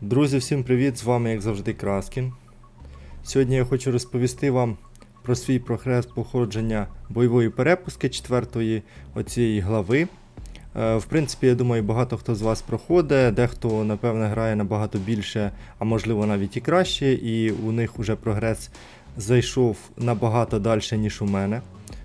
Друзі, всім привіт! З вами, як завжди, Краскін. Сьогодні я хочу розповісти вам про свій прогрес походження бойової перепуски четвертої оцієї глави. Е, В принципі, я думаю, багато хто з вас проходить, дехто, напевне, грає набагато більше, а можливо навіть і краще, і у них вже прогрес зайшов набагато далі, ніж у мене.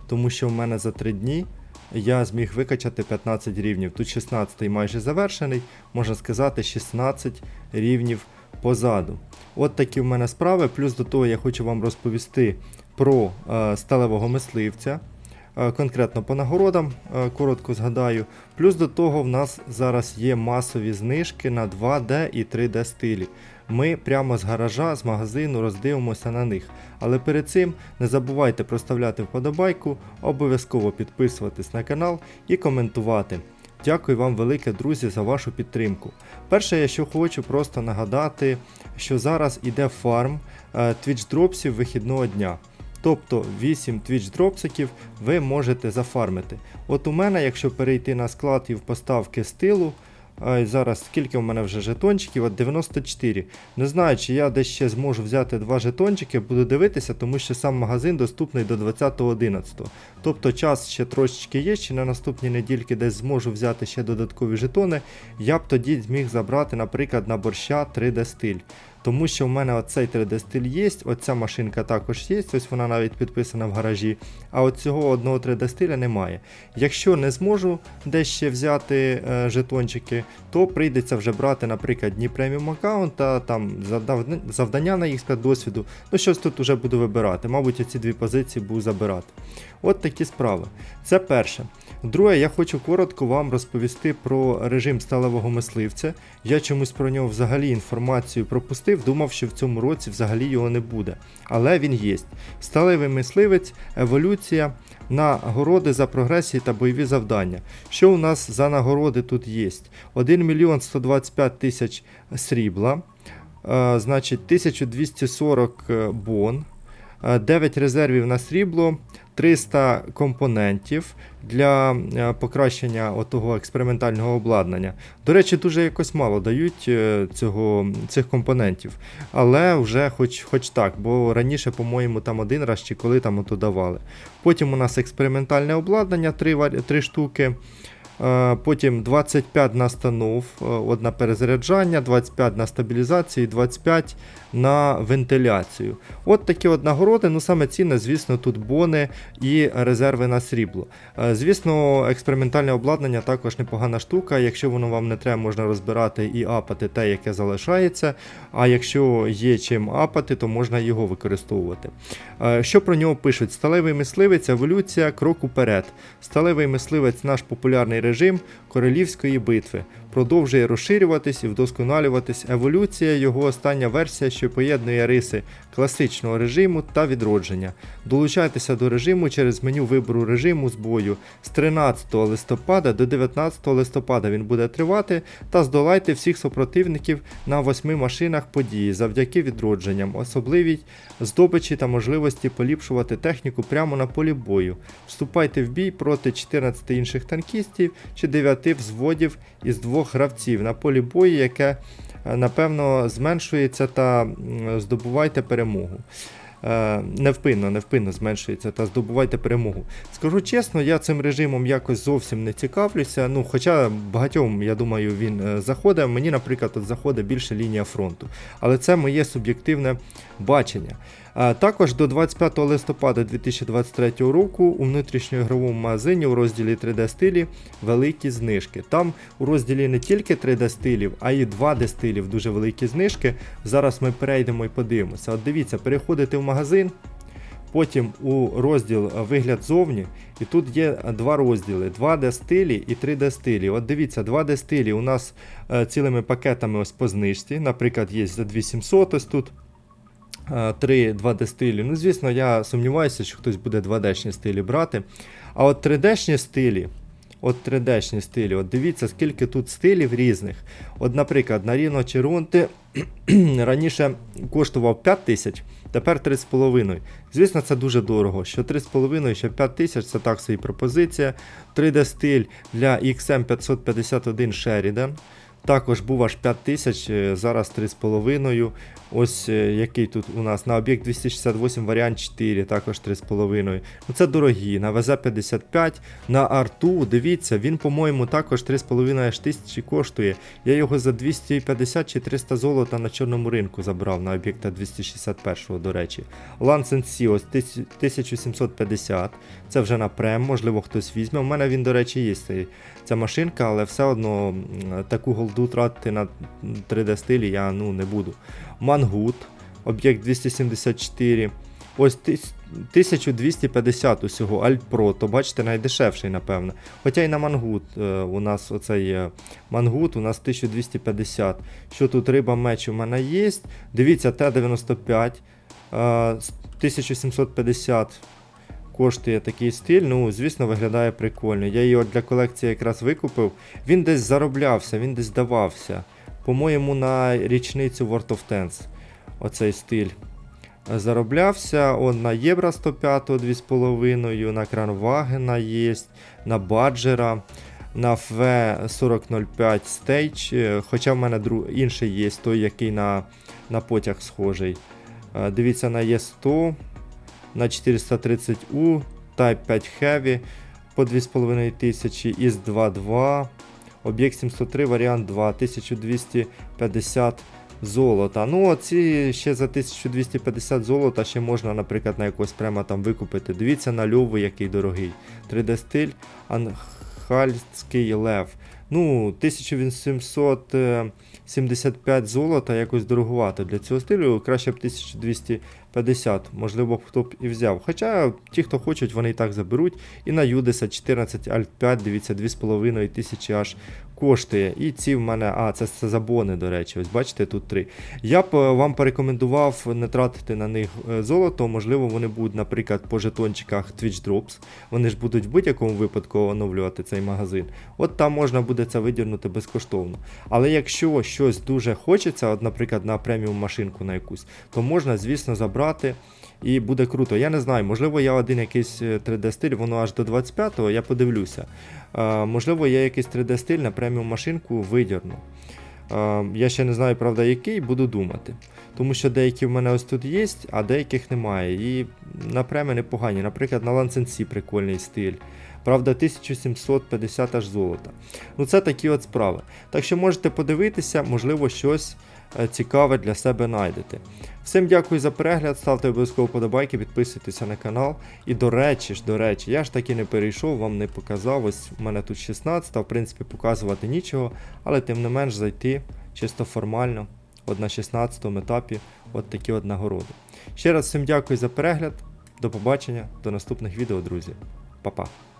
Тому що в мене за 3 дні я зміг викачати 15 рівнів. Тут 16 майже завершений, можна сказати, 16 рівнів позаду. От такі в мене справи. Плюс до того я хочу вам розповісти про е, сталевого мисливця. Е, Конкретно по нагородам, е, коротко згадаю. Плюс до того в нас зараз є масові знижки на 2D і 3D стилі. Ми прямо з гаража, з магазину роздивимося на них. Але перед цим не забувайте проставляти вподобайку, обов'язково підписуватись на канал і коментувати. Дякую вам велике, друзі, за вашу підтримку. Перше, я що хочу просто нагадати, що зараз іде фарм е, Twitch дропсів вихідного дня. Тобто 8 Twitch дропсиків ви можете зафармити. От у мене, якщо перейти на склад і в поставки стилу, зараз скільки у мене вже жетончиків? От 94. Не знаю, чи я десь ще зможу взяти два жетончики, буду дивитися, тому що сам магазин доступний до 20.11. Тобто час ще трошечки є, чи на наступній недільки десь зможу взяти ще додаткові жетони. Я б тоді зміг забрати, наприклад, на борща 3D стиль. Тому що в мене оцей 3D стиль є, оця машинка також є, ось вона навіть підписана в гаражі. А от цього одного 3D стиля немає. Якщо не зможу десь ще взяти е, жетончики, то прийдеться вже брати, наприклад, дні преміум аккаунта, там завдання на їх досвіду. Ну щось тут вже буду вибирати. Мабуть, оці дві позиції буду забирати. От такі справи. Це перше. Друге, я хочу коротко вам розповісти про режим сталевого мисливця. Я чомусь про нього взагалі інформацію пропустив, думав, що в цьому році взагалі його не буде. Але він є. Сталевий мисливець, еволюція, нагороди за прогресії та бойові завдання. Що у нас за нагороди тут є? 1 мільйон 125 тисяч срібла, е, значить 1240 бон, е, 9 резервів на срібло, 300 компонентів для е, покращення отого експериментального обладнання. До речі, дуже якось мало дають е, цього, цих компонентів. Але вже хоч, хоч так, бо раніше, по-моєму, там один раз чи коли там давали. Потім у нас експериментальне обладнання, 3, 3 штуки. Е, Потім 25 на станов, е, одна перезаряджання, 25 на стабілізацію, 25 на вентиляцію. От такі от нагороди. Ну саме цінне, звісно, тут бони і резерви на срібло. Е, Звісно, експериментальне обладнання також непогана штука. Якщо воно вам не треба, можна розбирати і апати те, яке залишається. А якщо є чим апати, то можна його використовувати. Що про нього пишуть? Сталевий мисливець, еволюція, крок уперед. Сталевий мисливець наш популярний режим королівської битви. Продовжує розширюватись і вдосконалюватись. Еволюція його остання версія, що поєднує риси класичного режиму та відродження. Долучайтеся до режиму через меню вибору режиму з бою з 13 листопада до 19 листопада він буде тривати та здолайте всіх супротивників на восьми машинах події завдяки відродженням, особливій здобичі та можливості поліпшувати техніку прямо на полі бою. Вступайте в бій проти 14 інших танкістів чи 9 взводів із двох гравців на полі бою, яке е, напевно зменшується та здобувайте перемогу. Е, Невпинно, невпинно зменшується та здобувайте перемогу. Скажу чесно, я цим режимом якось зовсім не цікавлюся. Ну, хоча багатьом, я думаю, він е, заходить. Мені, наприклад, заходить більше лінія фронту. Але це моє суб'єктивне бачення. Також до 25 листопада 2023 року у внутрішньоігровому магазині у розділі 3D стилі великі знижки. Там у розділі не тільки 3D стилів, а й 2D стилів дуже великі знижки. Зараз ми перейдемо і подивимося. От дивіться, переходите в магазин. Потім у розділ вигляд зовні, і тут є два розділи: 2D стилі і 3D стилі. От дивіться, 2D стилі у нас е, цілими пакетами ось по знижці. Наприклад, є за 2700 ось тут. Е, Три 2D стилі. Ну, звісно, я сумніваюся, що хтось буде 2D-шні стилі брати. А от 3D-шні стилі, от 3D-шні стилі, от дивіться, скільки тут стилів різних. От, наприклад, на Ріно Черонти раніше коштував 5 тисяч, тепер 3,5. Звісно, це дуже дорого. Що 3,5, що 5 тисяч це так собі пропозиція. 3D стиль для XM551 Sheridan. Також був аж 5 тисяч, е, зараз 3,5. Ось е, який тут у нас на об'єкт 268 варіант 4, також 3,5. Ну це дорогі. На ВЗ-55, на Арту, дивіться, він, по-моєму, також 3,5 тисячі коштує. Я його за 250 чи 300 золота на чорному ринку забрав на об'єкта 261, до речі. Lancen Sea ось 1750. Це вже на прем, можливо, хтось візьме. У мене він, до речі, є ця машинка, але все одно таку голду тратити на 3D стилі я ну, не буду. Мангут, об'єкт 274. Ось 1250 усього Альт Pro, то бачите, найдешевший, напевно. Хоча й на Мангут е, у нас оцей е, Мангут у нас 1250. Що тут риба меч у мене є. Дивіться, Т-95 е, 1750 коштує такий стиль. Ну, звісно, виглядає прикольно. Я його для колекції якраз викупив. Він десь зароблявся, він десь давався. По-моєму, на річницю World of Tanks оцей стиль зароблявся. Он на Євро 105 2,5, на Кранвагена є, на Баджера, на FV4005 Stage, хоча в мене інший є, той, який на, на потяг схожий. Е, Дивіться на Е100, на 430U, Type 5 Heavy по 2500, із 2.2, об'єкт 703, варіант 2, 1250 золота. Ну, ці ще за 1250 золота ще можна, наприклад, на якогось прямо там викупити. Дивіться на льову, який дорогий. 3D стиль Анхальський лев. Ну, 1875 золота якось дорогувато. Для цього стилю краще б 1250, можливо, хто б і взяв. Хоча ті, хто хочуть, вони і так заберуть. І на Юдеса 14 Alt 5, дивіться, 2,5 тисячі аж коштує. І ці в мене, а, це, це забони, до речі, ось бачите, тут три. Я б е, вам порекомендував не тратити на них е, золото, можливо, вони будуть, наприклад, по жетончиках Twitch Drops. Вони ж будуть в будь-якому випадку оновлювати цей магазин. От там можна буде це видірнути безкоштовно. Але якщо щось дуже хочеться, от, наприклад, на преміум машинку на якусь, то можна, звісно, забрати. І буде круто. Я не знаю, можливо, я один якийсь 3D стиль, воно аж до 25-го, я подивлюся. Е, можливо, я якийсь 3D стиль на преміум машинку видірну. Е, я ще не знаю, правда, який, буду думати. Тому що деякі в мене ось тут є, а деяких немає. І на преми непогані. Наприклад, на ланценці прикольний стиль. Правда, 1750 аж золота. Ну, це такі от справи. Так що можете подивитися, можливо, щось е, цікаве для себе знайдете. Всім дякую за перегляд, ставте обов'язково подобайки, підписуйтеся на канал. І до речі ж, до речі, я ж таки не перейшов, вам не показав. Ось у мене тут 16, в принципі, показувати нічого, але тим не менш зайти чисто формально, от на 16 етапі, от такі от нагороди. Ще раз всім дякую за перегляд. До побачення, до наступних відео, друзі. Па-па.